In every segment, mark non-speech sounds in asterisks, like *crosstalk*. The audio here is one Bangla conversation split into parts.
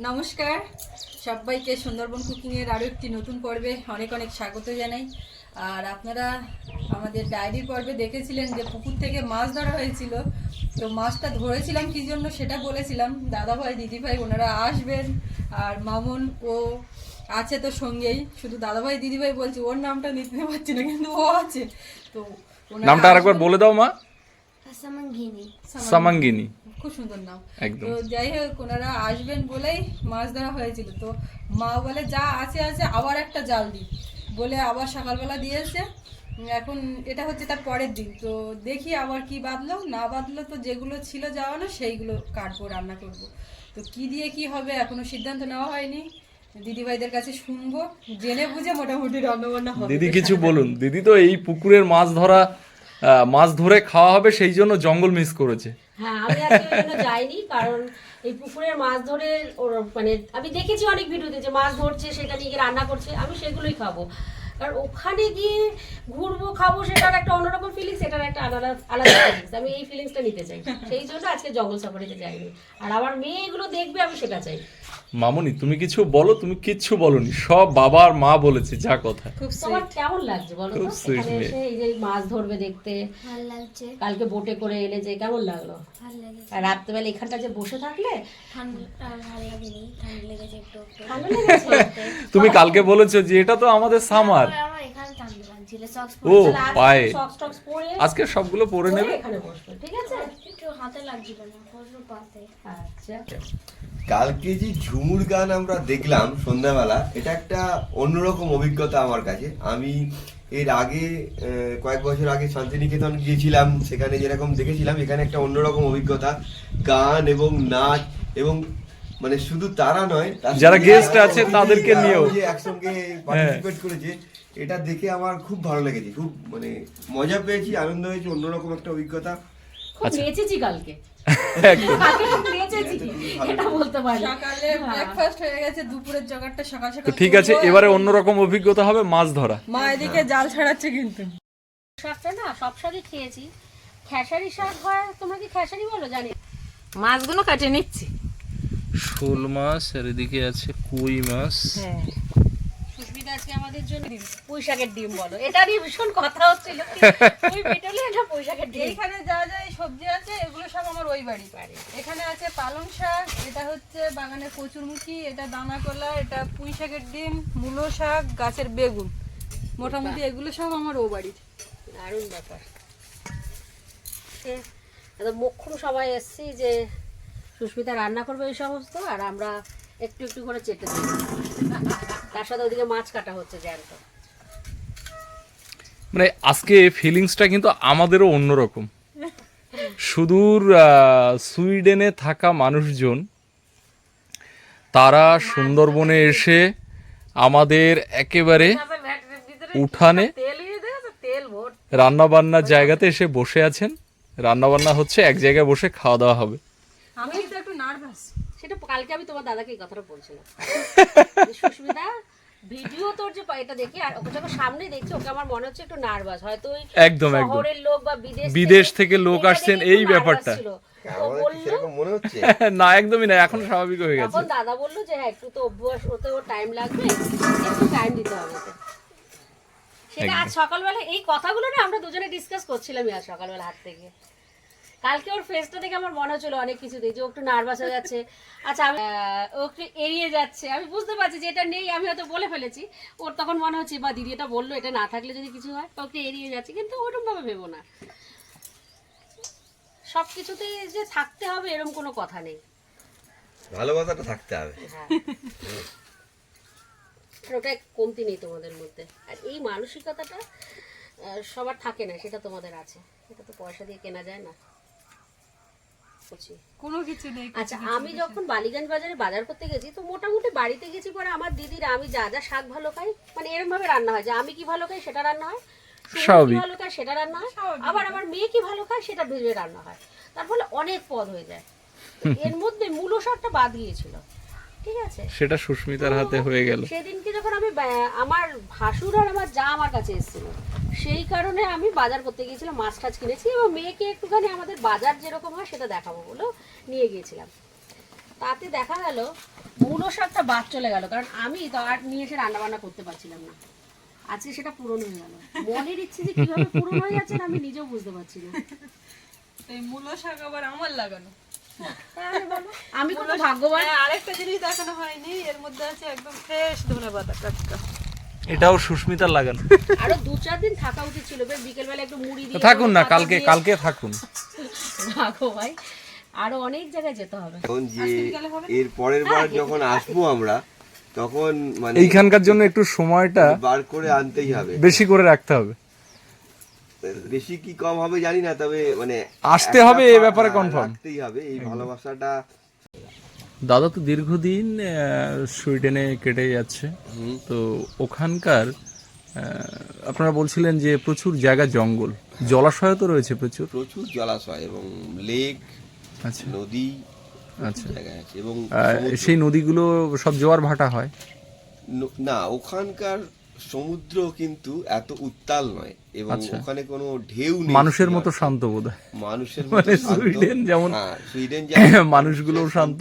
নমস্কার। সবাইকে সুন্দরবন কুকিংয়ের আরও একটি নতুন পর্বে অনেক অনেক স্বাগত জানাই। আর আপনারা আমাদের ডায়েরি পর্বে দেখেছিলেন যে পুকুর থেকে মাছ ধরা হয়েছিল। তো মাছটা ধরেছিলাম কি জন্য সেটা বলেছিলাম। দাদাভাই দিদিভাই ওনারা আসবেন আর মামুন ও আছে তো সঙ্গেই। শুধু দাদাভাই দিদিভাই বলছে ওর নামটা নিতে পারছি না কিন্তু ও আছে। তো নামটা আরেকবার। বলে দাও মা। সামাঙ্গিনী। সামাঙ্গিনী। খুব সুন্দর নাম। তো যাই হোক ওনারা আসবেন বলেই মাছ ধরা হয়েছিল। তো মা বলে যা আছে আছে আবার একটা জাল দিই। বলে আবার সকালবেলা দিয়েছে এখন এটা হচ্ছে তার পরের দিন। তো দেখি আবার কি বাঁধলো না বাঁধলো তো যেগুলো ছিল যাওয়ানো সেইগুলো কাটবো রান্না করব। তো কি দিয়ে কি হবে এখনও সিদ্ধান্ত নেওয়া হয়নি। দিদিভাইদের কাছে শুনব জেনে বুঝে মোটামুটি রান্না বান্না হবে। দিদি কিছু বলুন। দিদি তো এই পুকুরের মাছ ধরা মাছ ধরে খাওয়া হবে সেই জন্য জঙ্গল মিস করেছে। হ্যাঁ আমি আজকে যাইনি, কারণ এই পুকুরের মাছ ধরে ওর মানে আমি দেখেছি অনেক ভিডিওতে যে মাছ ধরছে, সেটা নিয়ে রান্না করছে, আমি সেগুলোই খাব। কারণ ওখানে গিয়ে ঘুরবো, খাব, সেটার একটা অন্যরকম ফিলিংস এটার একটা আলাদা আলাদা ফিলিংস আমি এই ফিলিংসটা নিতে চাই। সেই জন্য আজকে জঙ্গল সফরে যাইনি। আর আমার মেয়ে এগুলো দেখবে, আমি সেটা চাই। মামুনি তুমি কিছু বলো? তুমি কিচ্ছু বলনি। সব বাবা আর মা বলেছে যা কথা। খুব তোমার কেমন লাগছে বলো খুব। এসে এই যে মাছ ধরবে দেখতে। ভালো লাগছে। কালকে বোটে করে এলে যে কেমন লাগল? ভালো লেগেছে। আর রাত্রেবেলা এখানটা যে বসে থাকলে? ভালো লেগেছে একটু একটু। ঠান্ডা লেগেছে? *laughs* তুমি কালকে বলেছ যে এটা তো আমাদের সামার তারপরে আমার এখানে ঠান্ডা লাগছিল সক্স ও পায়ে। সক্স টক্স পরে আজকে সবগুলো পরে নেবে? এখানে বসবে ঠিক আছে? একটু হাতে লাগছিল না পুরো পাতে। আচ্ছা। কালকে যে ঝুমুর গান আমরা দেখলাম সন্ধ্যাবেলা এটা একটা অন্যরকম অভিজ্ঞতা আমার কাছে। আমি এর আগে আহ, কয়েক বছর আগে শান্তিনিকেতন গিয়েছিলাম সেখানে যেরকম দেখেছিলাম এখানে একটা অন্যরকম অভিজ্ঞতা। গান এবং নাচ এবং মানে শুধু তারা নয় যারা গেস্ট আছে তাদেরকে নিয়েও। যে একসঙ্গে পার্টিসিপেট করেছে এটা দেখে আমার খুব ভালো লেগেছে খুব মানে মজা পেয়েছি আনন্দ হয়েছে অন্যরকম একটা অভিজ্ঞতা। খুব নেচেছি কালকে। একদম। কালকে খুব নেচেছি এটা বলতে পারি সকালে ব্রেকফাস্ট হয়ে গেছে দুপুরের জোগাড়টা তো ঠিক আছে। এবারে অন্যরকম অভিজ্ঞতা হবে মাছ ধরা। মা এদিকে জাল ছাড়াচ্ছে কিন্তু। শাকটা না সব শাকই খেয়েছি। খেসারি শাক হয় তোমরা কি খেসারি বলো? জানি মাছগুলো কাটে নিচ্ছি। শোল মাছ আর এদিকে আছে কই মাছ। হ্যাঁ। সুস্মিতা আজকে আমাদের জন্য পুঁই শাকের ডিম বলো। এটা নিয়ে ভীষণ কথা হচ্ছিল। পুঁই পেটলে এটা পুঁই শাকের ডিম। এইখানে যা যা সবজি আছে এগুলো সব আমার ওই বাড়ি বাড়ি এখানে আছে পালং শাক এটা হচ্ছে বাগানের কচুরমুখী এটা দানা কলা এটা পুঁই শাকের ডিম মূলো শাক গাছের বেগুন। মোটামুটি এগুলো সব আমার ও বাড়ির। দারুণ ব্যাপার। মোক্ষম সবাই এসছি যে সুস্মিতা রান্না করবে এই সমস্ত আর আমরা একটু একটু করে চেটে দিই। তার সাথে ওদিকে মাছ কাটা হচ্ছে জ্যান্ত মানে আজকে ফিলিংসটা কিন্তু আমাদেরও অন্যরকম। সুদূর সুইডেনে থাকা মানুষজন তারা সুন্দরবনে এসে আমাদের একেবারে উঠানে তেল তেল রান্নাবান্নার জায়গাতে এসে বসে আছেন। রান্নাবান্না হচ্ছে এক জায়গায় বসে খাওয়া দাওয়া হবে। আমি একটু নার্ভাস সেটা কালকে আমি তোমার দাদাকে এই কথাটা বলছিলাম। সুস্মিতা ভিডিও তোর যে এটা দেখি আর ওকে যখন সামনে দেখছি ওকে আমার মনে হচ্ছে একটু নার্ভাস হয়তো ওই একদম, একদম। শহরের লোক বা বিদেশ বিদেশ থেকে লোক আসছেন, এই ব্যাপারটা। মনে *laughs* না একদমই না এখন স্বাভাবিক হয়ে গেছে। তখন দাদা বলল যে হ্যাঁ একটু তো অভ্যাস হতে ওর টাইম লাগবে একটু টাইম দিতে হবে ওকে। সেটা আজ সকালবেলা এই কথাগুলো না আমরা দুজনে ডিসকাস করছিলাম আজ সকালবেলা হাত থেকে। কালকে ওর ফেসটা দেখে আমার মনে হচ্ছিল অনেক কিছু দিয়ে যে ও একটু নার্ভাস হয়ে যাচ্ছে। আচ্ছা আমি ও একটু এড়িয়ে যাচ্ছে। আমি বুঝতে পারছি যে এটা নেই আমি হয়তো বলে ফেলেছি। ওর তখন মনে হচ্ছে বা দিদি এটা বলল এটা না থাকলে যদি কিছু হয় তো ওকে এড়িয়ে যাচ্ছে। কিন্তু ওরকমভাবে ভেবো না। সব কিছুতেই যে থাকতে হবে এরকম কোনো কথা নেই। ভালোবাসাটা থাকতে হবে। হ্যাঁ। ওটা কমতি নেই তোমাদের মধ্যে। আর এই মানসিকতাটা সবার থাকে না সেটা তোমাদের আছে। এটা তো পয়সা দিয়ে কেনা যায় না। বুঝছি। কোনো কিছু নেই আচ্ছা আমি যখন বালিগঞ্জ বাজারে বাজার করতে গেছি তো মোটামুটি বাড়িতে গেছি পরে আমার দিদিরা আমি যা যা শাক ভালো খাই মানে এরকম ভাবে রান্না হয় যে আমি কি ভালো খাই সেটা রান্না হয় স্বাভাবিক। ভালো খায় সেটা রান্না হয় আবার আমার মেয়ে কি ভালো খায় সেটা ভেজে রান্না হয়। তার ফলে অনেক পদ হয়ে যায়। *laughs* এর মধ্যে মূল শাকটা বাদ গিয়েছিল। ঠিক আছে। সেটা সুস্মিতার হাতে হয়ে গেল। সেদিনকে যখন আমি আমার ভাসুর আর আমার যা আমার কাছে এসেছিল সেই কারণে আমি বাজার করতে গিয়েছিলাম মাছ টাছ কিনেছি এবং মেয়েকে একটুখানি আমাদের বাজার যেরকম হয় সেটা দেখাবো বলে নিয়ে গিয়েছিলাম। তাতে দেখা গেল মূলো শাকটা বাদ চলে গেল কারণ আমি তো আর নিয়ে এসে রান্না বান্না করতে পারছিলাম না। আজকে সেটা পূরণ হয়ে গেল। মনের ইচ্ছে যে কীভাবে পূরণ হয়ে যাচ্ছে না আমি নিজেও বুঝতে পারছি না। এই মূলো শাক আবার আমার লাগানো। আমি কত ভাগ্যবান হ্যাঁ, আরেকটা জিনিস দেখানো হয়নি এর মধ্যে আছে একদম ফ্রেশ ধনে পাতা টাটকা। এটাও সুস্মিতার লাগানো। আরও দু চার দিন থাকা উচিত ছিল বেশ বিকেল বেলা একটু মুড়ি দিয়ে থাকুন না কালকে কালকে থাকুন। রাখো ভাই আরও অনেক জায়গায় যেতে হবে। এখন যে এর পরের বার যখন আসব আমরা তখন মানে এইখানকার জন্য একটু সময়টা বার করে আনতেই হবে। বেশি করে রাখতে হবে। বেশি কি কম হবে জানি না তবে মানে আসতে হবে এ পা- ব্যাপারে কনফার্ম confirm। রাখতেই হবে এই ভালোবাসাটা। দাদা তো দীর্ঘদিন সুইডেনে কেটে যাচ্ছে। তো ওখানকার আপনারা বলছিলেন যে প্রচুর জায়গা জঙ্গল জলাশয় তো রয়েছে প্রচুর। প্রচুর জলাশয় এবং লেক আচ্ছা। নদী আচ্ছা। জায়গায় আছে এবং সেই নদীগুলো সব জোয়ার ভাটা হয়? ন- না ওখানকার সমুদ্র কিন্তু এত উত্তাল নয় এবং আচ্ছা। ওখানে কোনো ঢেউ নেই মানুষের মতো শান্ত বোধ হয় মানুষের মতো মানে সুইডেন যেমন- হ্যাঁ, সুইডেন যেমন *laughs* মানুষগুলোও শান্ত।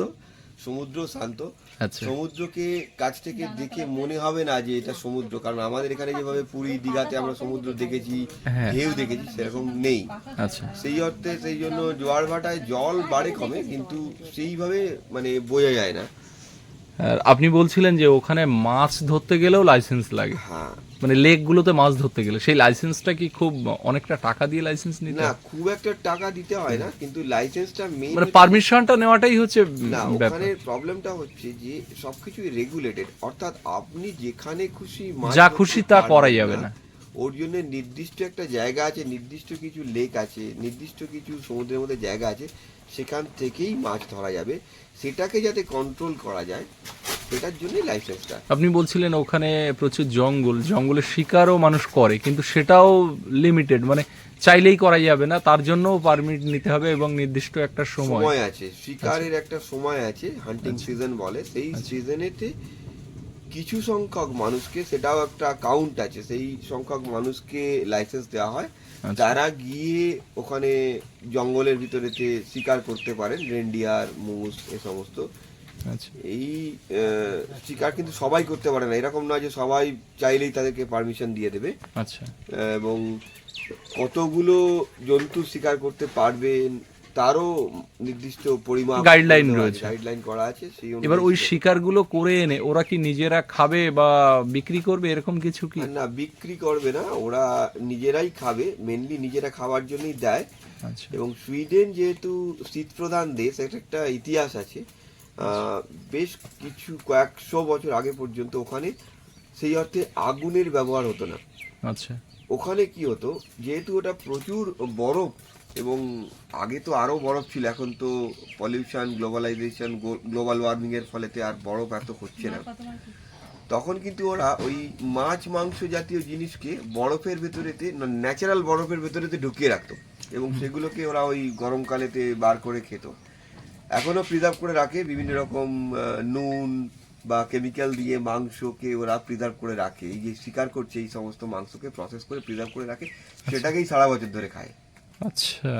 সমুদ্র শান্ত। আচ্ছা। সমুদ্রকে কাছ থেকে দেখে মনে হবে না যে এটা সমুদ্র কারণ আমাদের এখানে যেভাবে পুরী দীঘাতে আমরা সমুদ্র দেখেছি হ্যাঁ। ঢেউ দেখেছি সেরকম নেই। আচ্ছা। সেই অর্থে সেই জন্য জোয়ার ভাটায় জল বাড়ে কমে কিন্তু সেইভাবে মানে বোঝা যায় না। আপনি বলছিলেন যে ওখানে মাছ ধরতে গেলেও লাইসেন্স লাগে। হ্যাঁ। মানে লেকগুলোতে মাছ ধরতে গেলে সেই লাইসেন্সটা কি খুব অনেকটা টাকা দিয়ে লাইসেন্স নিতে না খুব একটা টাকা দিতে হয় না কিন্তু লাইসেন্সটা মেইন মানে পারমিশনটা নেওয়াটাই হচ্ছে না ওখানে প্রবলেমটা হচ্ছে যে সবকিছুই রেগুলেটেড অর্থাৎ আপনি যেখানে খুশি মাছ যা খুশি তা করাই যাবে না। ওর জন্য নির্দিষ্ট একটা জায়গা আছে নির্দিষ্ট কিছু লেক আছে নির্দিষ্ট কিছু সমুদ্রের মধ্যে জায়গা আছে সেখান থেকেই মাছ ধরা যাবে। সেটাকে যাতে কন্ট্রোল করা যায় সেটার জন্যই লাইসেন্সটা আপনি বলছিলেন ওখানে প্রচুর জঙ্গল জঙ্গলের শিকারও মানুষ করে কিন্তু সেটাও লিমিটেড মানে চাইলেই করা যাবে না তার জন্যও পারমিট নিতে হবে এবং নির্দিষ্ট একটা সময় সময় আছে শিকারের একটা সময় আছে হান্টিং আচ্ছা। সিজন বলে সেই সিজনেতে কিছু সংখ্যক মানুষকে সেটাও একটা কাউন্ট আছে সেই সংখ্যক মানুষকে লাইসেন্স দেওয়া হয় আচ্ছা। যারা গিয়ে ওখানে জঙ্গলের ভিতরেতে শিকার করতে পারেন রেন্ডিয়ার মুস এ সমস্ত আচ্ছা। এই শিকার কিন্তু সবাই করতে পারে না। এরকম নয় যে সবাই চাইলেই তাদেরকে পারমিশন দিয়ে দেবে। আচ্ছা। এবং কতগুলো জন্তু শিকার করতে পারবেন তারও নির্দিষ্ট পরিমাণ Guideline রয়েছে। গাইডলাইন করা আছে সেই এবার ওই শিকারগুলো করে এনে ওরা কি নিজেরা খাবে বা বিক্রি করবে এরকম কিছু কি? না বিক্রি করবে না ওরা নিজেরাই খাবে মেনলি নিজেরা খাওয়ার জন্যই দেয়। আচ্ছা। এবং সুইডেন যেহেতু শীতপ্রধান দেশ একটা একটা ইতিহাস আছে। বেশ কিছু কয়েকশো বছর আগে পর্যন্ত ওখানে সেই অর্থে আগুনের ব্যবহার হতো না। আচ্ছা। ওখানে কি হতো যেহেতু ওটা প্রচুর বরফ এবং আগে তো আরও বরফ ছিল এখন তো পলিউশন গ্লোবালাইজেশন গ্লোবাল ওয়ার্মিংয়ের ফলেতে আর বরফ এত হচ্ছে না। তখন কিন্তু ওরা ওই মাছ মাংস জাতীয় জিনিসকে বরফের ভেতরেতে ন্যাচারাল বরফের ভেতরেতে ঢুকিয়ে রাখতো এবং সেগুলোকে ওরা ওই গরমকালেতে বার করে খেত। এখনও প্রিজার্ভ করে রাখে বিভিন্ন রকম নুন বা কেমিক্যাল দিয়ে মাংসকে ওরা প্রিজার্ভ করে রাখে। এই যে শিকার করছে এই সমস্ত মাংসকে প্রসেস করে প্রিজার্ভ করে রাখে সেটাকেই সারা বছর ধরে খায়। আচ্ছা।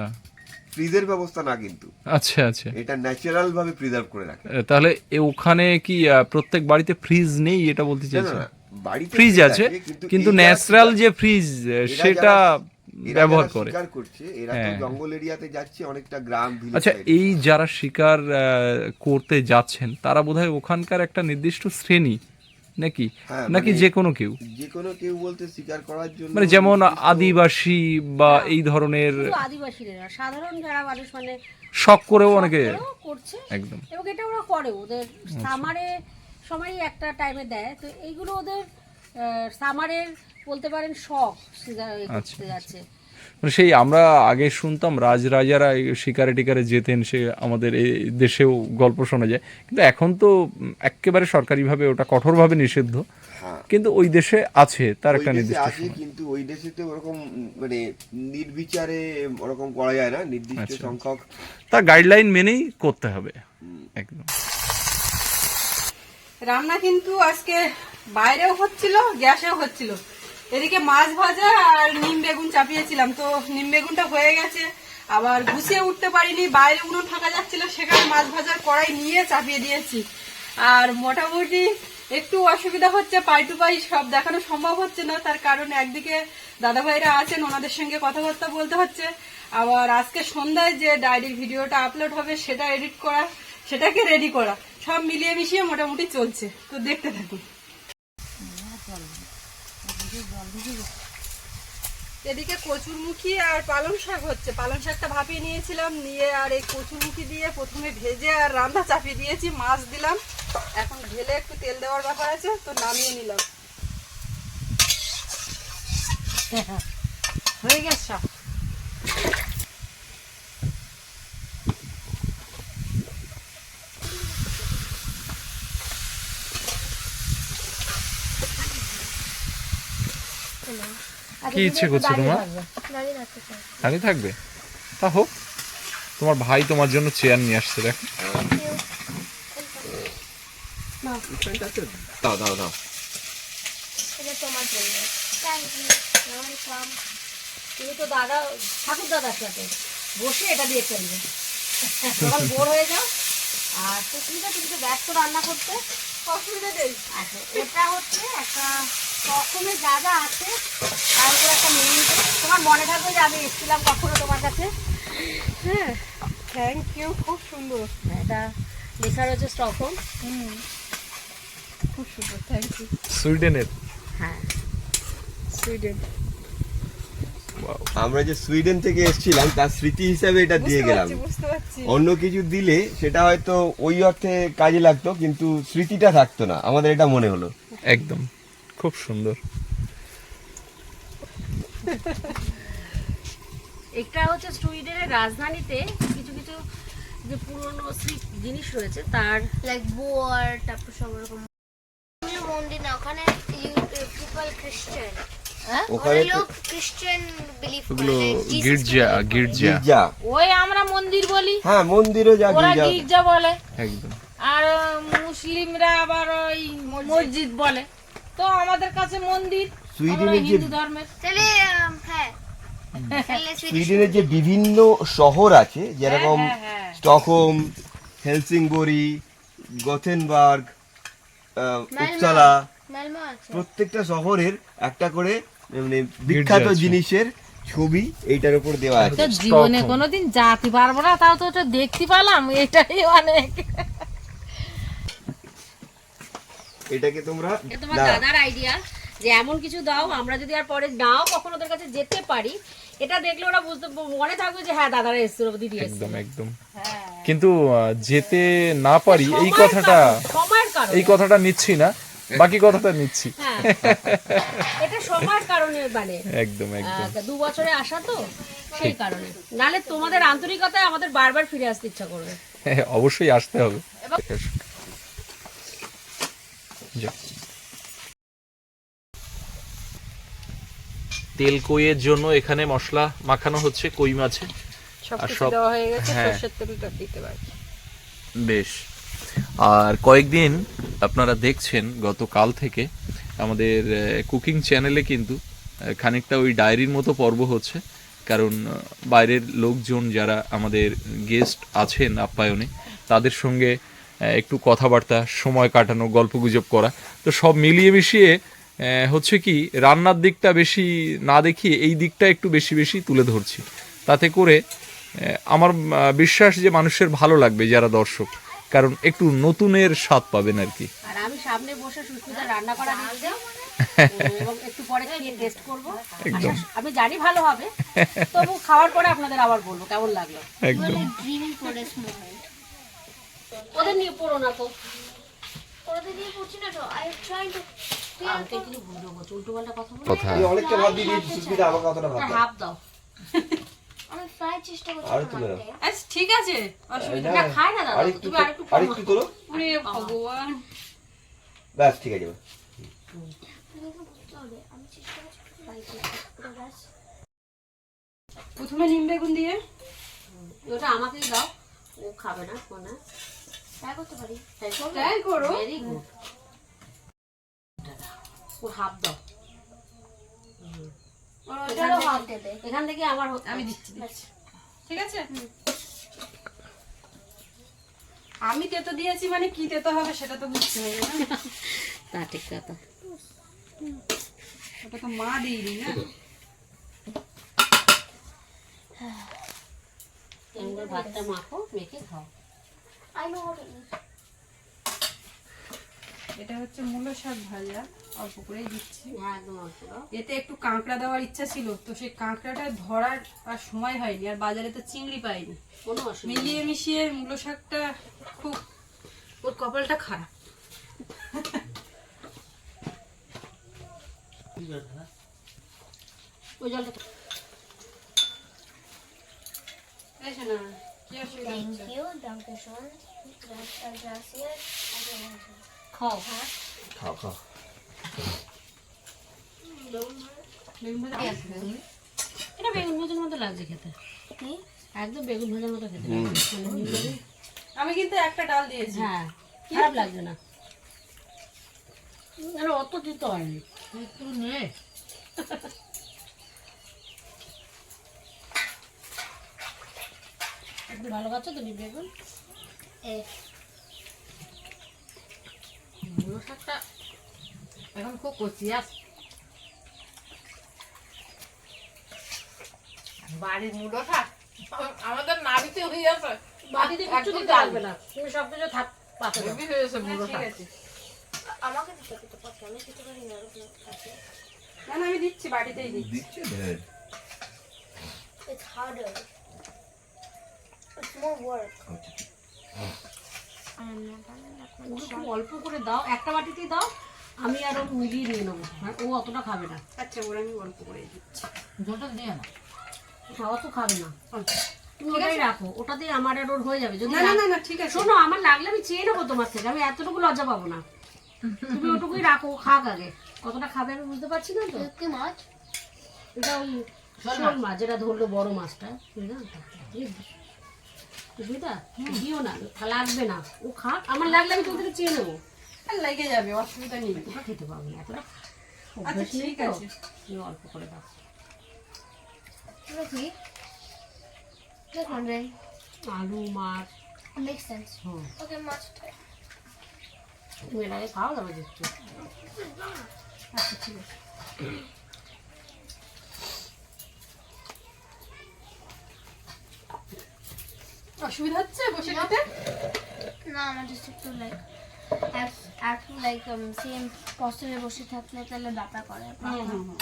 ফ্রিজের ব্যবস্থা না কিন্তু। আচ্ছা আচ্ছা। এটা ন্যাচারাল ভাবে প্রিজার্ভ করে রাখে। তাহলে ওখানে কি প্রত্যেক বাড়িতে ফ্রিজ নেই? এটা বলতে চাইছেন বাড়িতে ফ্রিজ আছে কিন্তু ন্যাচারাল যে ফ্রিজ সেটা ব্যবহার করে। শিকার করছে এরা তো হ্যাঁ। জঙ্গল এরিয়াতে যাচ্ছে অনেকটা গ্রাম আচ্ছা এই যারা শিকার করতে যাচ্ছেন তারা বোধহয় ওখানকার একটা নির্দিষ্ট শ্রেণি। নাকি? হ্যাঁ, নাকি মানে- যে কোনো কেউ? যে কোনো কেউ বলতে শিকার করার জন্য মানে যেমন আদিবাসী বা এই ধরনের আদিবাসীরা সাধারণ যারা মানুষ মানে শখ করেও অনেকে করছে একদম। এবং এটা ওরা করে ওদের সামারে সময় একটা টাইমে দেয় তো এইগুলো ওদের সামারের বলতে পারেন শখ এ আচ্ছা, যাচ্ছে। মানে সেই আমরা আগে শুনতাম রাজরাজারা শিকারে টিকারে যেতেন সে আমাদের এই দেশেও গল্প শোনা যায়। কিন্তু এখন তো একেবারে সরকারিভাবে ওটা কঠোরভাবে নিষিদ্ধ। হ্যাঁ। কিন্তু ওই দেশে আছে তার একটা দেশে নির্দিষ্ট আছে কিন্তু ওই দেশেতে ওরকম মানে নির্বিচারে ওরকম করা যায় না নির্দিষ্ট আচ্ছা। সংখ্যক তার গাইডলাইন মেনেই করতে হবে। একদম। রান্না কিন্তু আজকে বাইরেও হচ্ছিল গ্যাসেও হচ্ছিল। এদিকে মাছ ভাজা আর নিম বেগুন চাপিয়েছিলাম। তো নিম বেগুনটা হয়ে গেছে। আবার গুছিয়ে উঠতে পারিনি, বাইরে উনুন ফাঁকা যাচ্ছিল, সেখানে মাছ ভাজার কড়াই নিয়ে চাপিয়ে দিয়েছি। আর মোটামুটি একটু অসুবিধা হচ্ছে, পাই টু পাই সব দেখানো সম্ভব হচ্ছে না, তার কারণ একদিকে দাদা ভাইরা আছেন, ওনাদের সঙ্গে কথাবার্তা বলতে হচ্ছে। আবার আজকে সন্ধ্যায় যে ডায়েরির ভিডিওটা আপলোড হবে, সেটা এডিট করা, সেটাকে রেডি করা, সব মিলিয়ে মিশিয়ে মোটামুটি চলছে। তো দেখতে থাকুন। এদিকে কচুরমুখী আর পালং শাক হচ্ছে। পালং শাকটা ভাপিয়ে নিয়েছিলাম, নিয়ে আর এই কচুরমুখী দিয়ে প্রথমে ভেজে আর রান্না চাপিয়ে দিয়েছি, মাছ দিলাম। এখন ঢেলে একটু তেল দেওয়ার ব্যাপার আছে, তো নামিয়ে নিলাম। হয়ে গেছে সব কি ইচ্ছে করছে তোমার? দাঁড়িয়ে রাখতে চাই দাঁড়িয়ে থাকবে? তা হোক তোমার ভাই তোমার জন্য চেয়ার নিয়ে আসছে দেখ। দাও দাও দাও। এটা তোমার জন্য। থ্যাংক ইউ তুমি তো দাদা ঠাকুর দাদার সাথে বসে এটা দিয়ে চলবে। বোর হয়ে যাও। আর তো তুমি তো তুমি তো ব্যস্ত রান্না করতে। অসুবিধা নেই। আচ্ছা এটা হচ্ছে একটা রকমের যা যা আছে তার উপরে একটা মেনু তোমার মনে থাকবে যে আমি এসেছিলাম কখনো তোমার কাছে। হ্যাঁ থ্যাংক ইউ খুব সুন্দর। এটা লেখা রয়েছে স্টকহোম। হুম খুব সুন্দর থ্যাংক ইউ সুইডেনের? হ্যাঁ সুইডেন। আমরা যে সুইডেন থেকে এসেছিলাম তার স্মৃতি হিসাবে এটা দিয়ে গেলাম। পারছি বুঝতে পারছি। অন্য কিছু দিলে সেটা হয়তো ওই অর্থে কাজে লাগতো কিন্তু স্মৃতিটা থাকতো না। আমাদের এটা মনে হলো। একদম। খুব সুন্দর। এটা হচ্ছে সুইডেনের রাজধানীতে কিছু কিছু যে পুরনো জিনিস রয়েছে তার লাইক বোয়ার তারপর সব রকম। মন্দির না ওখানে পিপল খ্রিস্টান ওখানে ওখানে লোক খ্রিস্টান বিলিভ ওগুলো গির্জা গির্জা। ওই আমরা মন্দির বলি। হ্যাঁ মন্দিরও যা ওরা গির্জা বলে। একদম। আর মুসলিমরা আবার ওই মসজিদ বলে। তো আমাদের কাছে মন্দির সুইডেনের যে হিন্দু ধর্মের। তাহলে হ্যাঁ। সুইডেনের যে বিভিন্ন শহর আছে যেরকম হ্যাঁ, হ্যাঁ। স্টকহোম হেলসিংবরি গথেনবার্গ আহ, উপসালা প্রত্যেকটা শহরের একটা করে মানে বিখ্যাত জিনিসের ছবি এইটার উপর দেওয়া আছে। জীবনে কোনোদিন জাতি পারব না তাও তো ওটা দেখতে পেলাম এটাই অনেক। এটাকে তোমরা এটা তোমার দাদার আইডিয়া যে এমন কিছু দাও আমরা যদি আর পরে নাও কখন ওদের কাছে যেতে পারি এটা দেখলে ওরা বুঝতে মনে থাকবে যে হ্যাঁ দাদারা এসেছিল দিদি একদম একদম। কিন্তু যেতে না পারি এই কথাটা এই কথাটা নিচ্ছি না বাকি কথাটা নিচ্ছি। হ্যাঁ। এটা সময়ের কারণে মানে। একদম একদম। আহ, দু বছরে আসা তো সেই কারণে। নালে তোমাদের আন্তরিকতায় আমাদের বারবার ফিরে আসতে ইচ্ছা করবে। হ্যাঁ, অবশ্যই আসতে হবে। তেল কইয়ের জন্য এখানে মশলা মাখানো হচ্ছে কই মাছে। সব- হয়ে গেছে। তেলটা দিতে পারছি। বেশ। আর কয়েকদিন আপনারা দেখছেন গতকাল থেকে আমাদের কুকিং চ্যানেলে কিন্তু খানিকটা ওই ডায়েরির মতো পর্ব হচ্ছে। কারণ বাইরের লোকজন যারা আমাদের গেস্ট আছেন আপ্যায়নে তাদের সঙ্গে একটু কথাবার্তা সময় কাটানো গল্পগুজব করা। তো সব মিলিয়ে মিশিয়ে হচ্ছে কি রান্নার দিকটা বেশি না দেখিয়ে এই দিকটা একটু বেশি বেশি তুলে ধরছি। তাতে করে আমার বিশ্বাস যে মানুষের ভালো লাগবে যারা দর্শক। কারণ একটু নতুনের স্বাদ পাবেন আর কি। আর আমি সামনে বসে সুস্মিতা রান্না করা এবং একটু পরে খেয়ে টেস্ট করব। আমি জানি ভালো হবে। তবু খাওয়ার পরে আপনাদের আবার বলব কেমন লাগল? একদম। ওদের নিয়ে পড়ো না তো? ওদের দিয়ে পড়ছি না তো? আই এম ট্রাইং টু আমি তো এখানে ভুল উল্টো পাল্টা কথা বলো কথা অনেকটা ভাত দিয়ে দিয়েছি সুস্মিতা আমাকে অতটা ভাত হাফ দাও। আমি ফ্রাই চেষ্টা করছি আরও তুলে আচ্ছা ঠিক আছে। অসুবিধা না খায় না দাদা তুমি আরেকটু আরেকটু তোলো। ওরে ভগবান। ব্যাস ঠিক আছে আমি চেষ্টা করছি ফ্রাই করতে ব্যাস। প্রথমে নিম বেগুন দিয়ে। ওটা আমাকেই দাও ও খাবে না মানে ট্রাই করতে পারি? ট্রাই করো। ভেরি গুড ও হাফ দাও। ওটারও হাফ দেবে। এখান থেকে আমার আমি দিচ্ছি দিচ্ছি। ঠিক আছে? আমি তেতো দিয়েছি মানে কি তেতো হবে সেটা তো বুঝতে হবে তা ঠিক কথা। ওটা তো মা দিইনি না। ভাতটা মাখো মেখে খাও। এটা হচ্ছে মূলো শাক ভাজা। অল্প করেই দিচ্ছি। হ্যাঁ এতে একটু কাঁকড়া দেওয়ার ইচ্ছা ছিল তো সেই কাঁকড়াটা ধরার আর সময় হয়নি আর বাজারে তো চিংড়ি পাইনি। কোনো মিলিয়ে মিশিয়ে মূলো শাকটা খুব ওর কপালটা খারাপ। ওই জলটা Thank you, danke schön. Gracias. খাও খাও খাও এটা বেগুন ভাজার মতো লাগছে খেতে? একদম বেগুন ভাজার মতো খেতে মানে আমি কিন্তু একটা ডাল দিয়েছি। হ্যাঁ খারাপ লাগছে না। আরে অত দিতে হয়নি। একটু নে। ভালো খাচ্ছ তো নি বেগুন মূলো শাকটা এখন খুব কচি আছে বাড়ির মূলো শাক? আমাদের নাড়িতে হয়ে আছে। বাটিতে কিছু দিতে। লাগবে না। তুমি সব কিছু থাক পাতে হেভি হয়েছে মূলো শাক। আমাকে দিতে দিতে পারছি আমি খেতে পারি না? না না আমি দিচ্ছি বাড়িতেই দিচ্ছি। দিচ্ছে ঢের It's more work. খুব অল্প করে দাও। একটা বাটিতেই দাও। আমি আরও মিলিয়ে নিয়ে নেব। আর ও অতটা খাবে না। আচ্ছা ওরা আমি অল্প করে দিচ্ছি। জলটা দিয়ে না হ্যাঁ, অত খাবে না। তুমি ওটাই রাখো। ওটাতেই আমার আর ওর হয়ে যাবে। যদি না না না না ঠিক আছে। শোনো আমার লাগলে আমি চেয়ে নেব তোমার থেকে। আমি এতটুকু লজ্জা পাবো না। তুমি ওটুকুই রাখো খাক আগে। কতটা খাবে আমি বুঝতে পারছি না তো। কি মাছ? এটা ওই শোল মাছ। যেটা ধরলো বড় মাছটা। না দিও না লাগবে না। ও খাক আমার লাগলে আমি চেয়ে নেব। আর লেগে যাবে অসুবিধা নেই। খেতে পারব না এতটা আচ্ছা ঠিক আছে। তুমি অল্প করে দাও? আলু মাছ। Okay, মাছ try. তুমি এর আগে খাও তারপর দেখছ? আচ্ছা ঠিক আছে। অসুবিধা হচ্ছে বসে খেতে? না আমার জাস্ট একটু লাইক একটু লাইক সেম পশ্চিমে বসে থাকলে তাহলে ব্যথা করে হুম হুম হুম।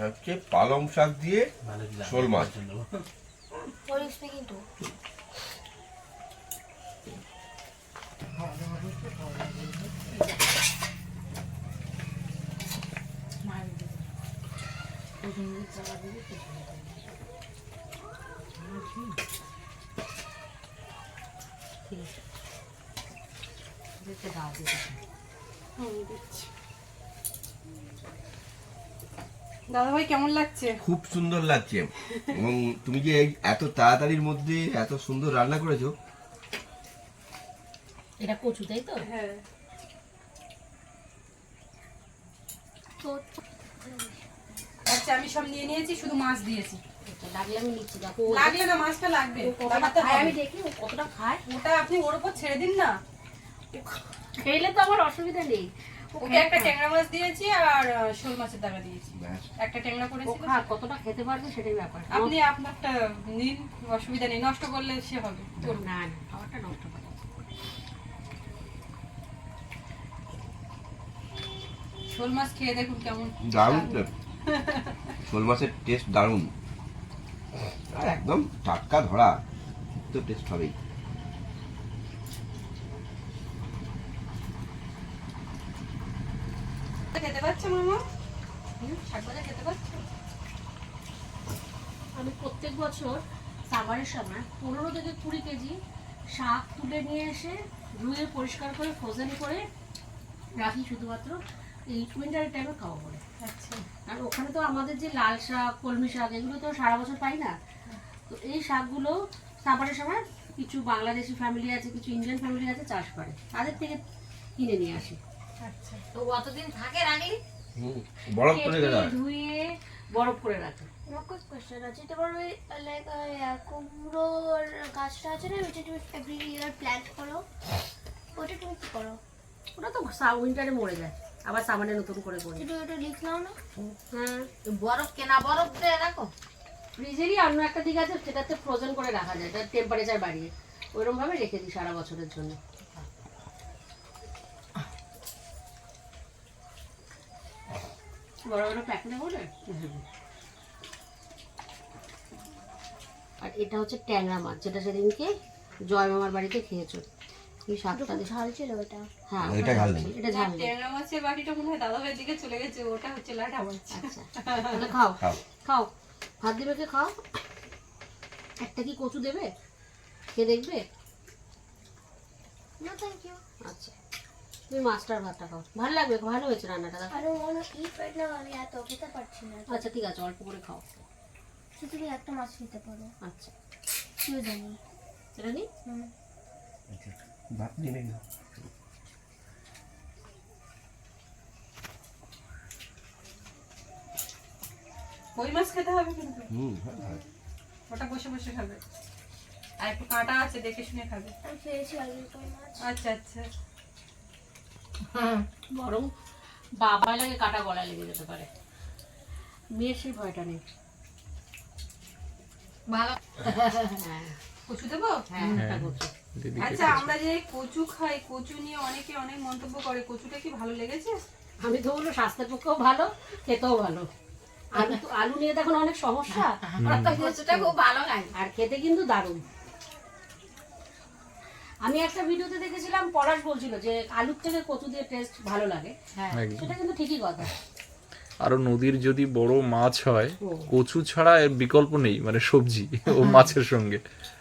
হচ্ছে পালং শাক দিয়ে শোল মাছ। Are you speaking to? দেখতে দাও দেখতে হুম, দিচ্ছি। দাদা ভাই কেমন লাগছে? খুব সুন্দর লাগছে। এবং তুমি যে এই এত তাড়াতাড়ির মধ্যে এত সুন্দর রান্না করেছ। এটা কচু তাই তো? হ্যাঁ। আচ্ছা আমি সব নিয়ে নিয়েছি শুধু মাছ দিয়েছি। লাগলে আমি নিচ্ছি দেখো। লাগলে না মাছটা লাগবে। আমি দেখি ও কতটা খায়। ওটা আপনি ওর উপর ছেড়ে দিন না। খেলে তো আমার অসুবিধা নেই। ওকে একটা ট্যাংরা মাছ দিয়েছি আর শোল মাছের দাগা দিয়েছি। একটা ট্যাংরা করেছি কতটা খেতে পারবে সেটাই ব্যাপার। আপনি আপনারটা নিন অসুবিধা নেই নষ্ট করলে সে হবে। না না খাবারটা নষ্ট করে শোল মাছ খেয়ে দেখুন কেমন। দারুণ। শোল মাছের টেস্ট দারুণ। আর একদম টাটকা ধরা তো টেস্ট হবেই। খেতে পাচ্ছো মামা? শাক খেতে পাচ্ছো আমি প্রত্যেক বছর সামারের সময় পনেরো থেকে কুড়ি কেজি শাক তুলে নিয়ে এসে ধুয়ে পরিষ্কার করে ফ্রোজেন করে রাখি শুধুমাত্র। এই উইন্টার টাইমে খাওয়া পড়ে। আচ্ছা। আর ওখানে তো আমাদের যে লাল শাক কলমি শাক এগুলো তো সারা বছর পাই না। তো এই শাকগুলো সামারের সময় কিছু বাংলাদেশি ফ্যামিলি আছে কিছু ইন্ডিয়ান ফ্যামিলি আছে চাষ করে। তাদের থেকে কিনে নিয়ে আসি। আচ্ছা। তো অতদিন থাকে রাখলি বরফ করে ধুয়ে বরফ করে রাখে। আমার কোয়েশ্চেন আছে তোমার ওই লাইক কুমড়োর গাছটা আছে না ওইটা তুমি এভরি ইয়ার প্ল্যান্ট করো? ওটা তুমি কি করো? ওটা তো উইন্টারে মরে যায়। আবার সামানে নতুন করে করি কিন্তু ওটা লিখলাম না। হ্যাঁ বরফ কেনা বরফ দিয়ে রাখো ফ্রিজেরই অন্য একটা দিক আছে সেটাতে ফ্রোজেন করে রাখা যায় এটা টেম্পারেচার বাড়িয়ে। ওইরকম ভাবে রেখে দিই সারা বছরের জন্য। বড় বড় প্যাকেটে করে আর এটা হচ্ছে ট্যাংরা মাছ যেটা সেদিনকে জয় মামার বাড়িতে খেয়েছো। ঝাল ছিল ওটা। হ্যাঁ এটা ঝাল নেই। এটা ঝাল নেই। ট্যাংরা মাছের বাটিটা মনে হয় দাদা ভাইয়ের দিকে চলে গেছে ওটা হচ্ছে লাঠা মাছ। আচ্ছা *laughs* তাহলে খাও। খাও। ভাত দেবে কে? খাও। একটা কি কচু দেবে? খেয়ে দেখবে? না থ্যাংক ইউ আচ্ছা। তুমি মাস্টার ভাতটা খাও। ভালো লাগবে? ভালো হয়েছে রান্নাটা। আরে মনে ইট রাইট না আমি এত খেতে পারছি না। আচ্ছা ঠিক আছে অল্প করে খাও। তুমি একটা মাছ নিতে পারো। আচ্ছা। কেউ জানি এটা নি হুম। ভাত নিয়ে নিন। কই মাছ খেতে হবে কিন্তু? হুম হয়। ওটা বসে বসে খাবে। আর একটু কাঁটা আছে দেখে শুনে খাবে। আচ্ছা আচ্ছা। বরং বাবা লাগে কাটা গলা লেগে যেতে পারে। মেয়ের সেই ভয়টা নেই। ভালো। হ্যাঁ। কচু দেবো? হ্যাঁ কচু। আচ্ছা আমরা যে কচু খাই কচু নিয়ে অনেকে অনেক মন্তব্য করে। কচুটা কি ভালো লেগেছে? আমি তো বলব স্বাস্থ্যের পক্ষেও ভালো খেতেও ভালো। আলু তো আলু নিয়ে দেখুন অনেক সমস্যা। কচুটা খুব ভালো খায় আর খেতে কিন্তু দারুণ। আমি একটা ভিডিওতে দেখেছিলাম পলাশ বলছিল যে আলুর থেকে কচু দিয়ে টেস্ট ভালো লাগে। হ্যাঁ। সেটা কিন্তু ঠিকই কথা। আরও নদীর যদি বড় মাছ হয় কচু ছাড়া এর বিকল্প নেই মানে সবজি ও মাছের সঙ্গে।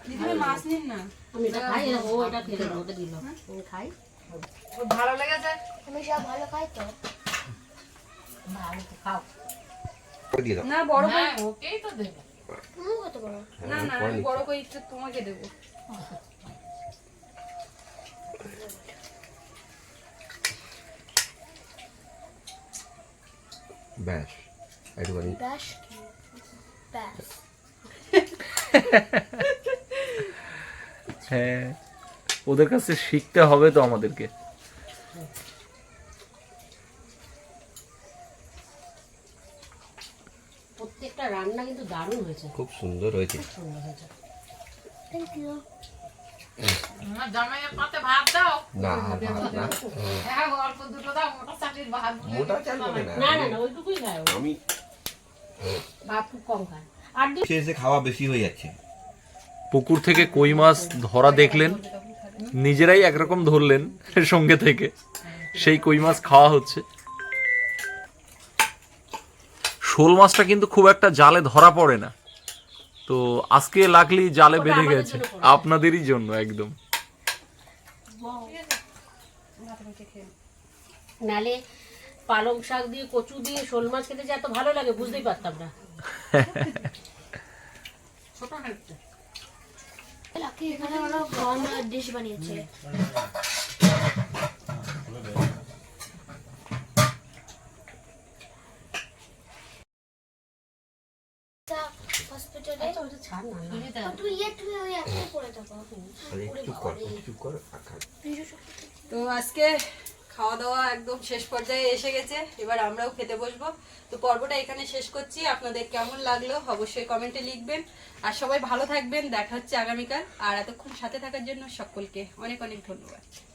দিদিভাই মাছ নিন না। আমি এটা খাই ও এটা খেলে দাও, ওটা দিল আমি খাই। খুব ভালো লেগেছে। তুমি সব ভালো খাই তো। ভালো খাও। দিয়ে দাও। না বড় কই? হ্যাঁ ওকেই তো দেবে। তুমি কত বড়? না না আমি বড় কইটা তোমাকে দেবো। ব্যাস একটুখানি *laughs* হ্যাঁ ওদের কাছে শিখতে হবে তো আমাদেরকে। প্রত্যেকটা রান্না কিন্তু দারুণ হয়েছে। খুব সুন্দর হয়েছে। সুন্দর হয়েছে। থ্যাংক ইউ খাওয়া বেশি হয়ে যাচ্ছে। পুকুর থেকে কই মাছ ধরা দেখলেন? নিজেরাই একরকম ধরলেন সঙ্গে থেকে। সেই কই মাছ খাওয়া হচ্ছে। শোল মাছটা কিন্তু খুব একটা জালে ধরা পড়ে না। তো আজকে লাগলি জালে বেঁধে গেছে। আপনাদেরই জন্য একদম। নালে পালং শাক দিয়ে কচু দিয়ে শোল মাছ খেতে যে এত ভালো লাগে বুঝতেই পারতাম না। ছোট না লাকি এখানে ওরা কর্ন ডিশ বানিয়েছে হসপিটালে আচ্ছা, ওটা ছাড় না, না। তুমি ইয়ে তুমি ওই একটাই পরে থাকো আরে চুপ কর চুপ কর আর খা। তো আজকে খাওয়া দাওয়া একদম শেষ পর্যায়ে এসে গেছে। এবার আমরাও খেতে বসবো। তো পর্বটা এখানে শেষ করছি। আপনাদের কেমন লাগল অবশ্যই কমেন্টে লিখবেন। আর সবাই ভালো থাকবেন। দেখা হচ্ছে আগামীকাল। আর এতক্ষণ সাথে থাকার জন্য সকলকে অনেক অনেক ধন্যবাদ।